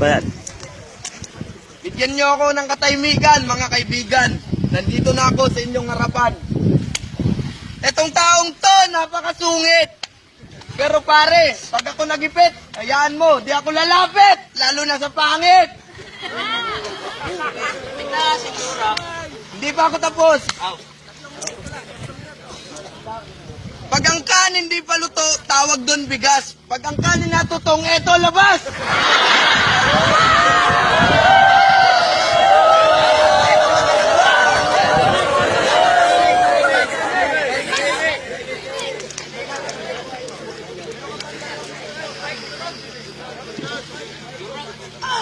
Balat. Bigyan niyo ako ng katahimikan, mga kaibigan. Nandito na ako sa inyong harapan. Etong taong to, napakasungit. Pero pare, pag ako nagipit, hayaan mo, di ako lalapit, lalo na sa pangit. Hindi pa ako tapos. Pag ang kanin hindi pa luto, tawag doon bigas. Pag ang kanin natutong, eto labas.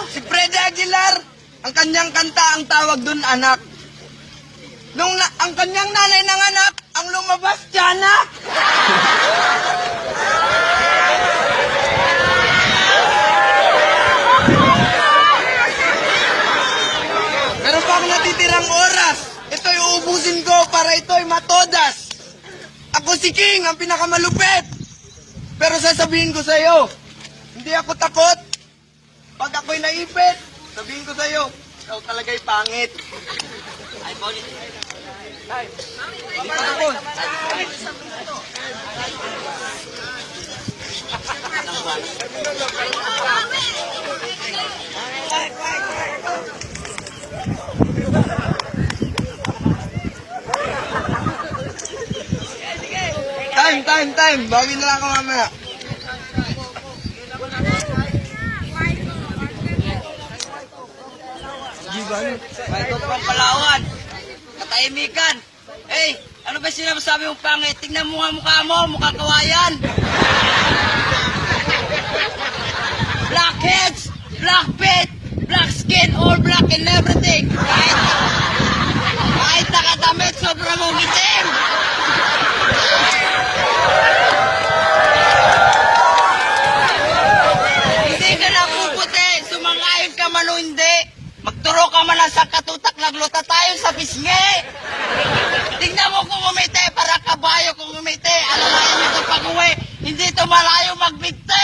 Si Freddy Aguilar, ang kanyang kanta ang tawag doon anak. Nung na, ang kanyang nanay ng anak, ang lumabas tiyanak. Uubusin ko para ito'y matodas. Ako si King, ang pinakamalupit. Pero sasabihin ko sa iyo, hindi ako takot. Pag ako'y naipit, sabihin ko sa iyo, ikaw talaga'y pangit. Ay, Bonnie. Ay, hindi pa tapos. Time, time, time. Bawi na lang ako mamaya. Giban. Ito pang Palawan. Katahimikan. Eh, ano ba sinasabi mong pangit? Tingnan mo nga mukha mo, mukha kawayan. Blackheads, black feet, black skin, all black and everything. Kahit, man o hindi. Magturo ka man lang sa katutak, nagluta tayo sa pisngi. Tingnan mo kung umiti, para kabayo kung umiti. Alam mo ito pag uwi, hindi ito malayo magbigti.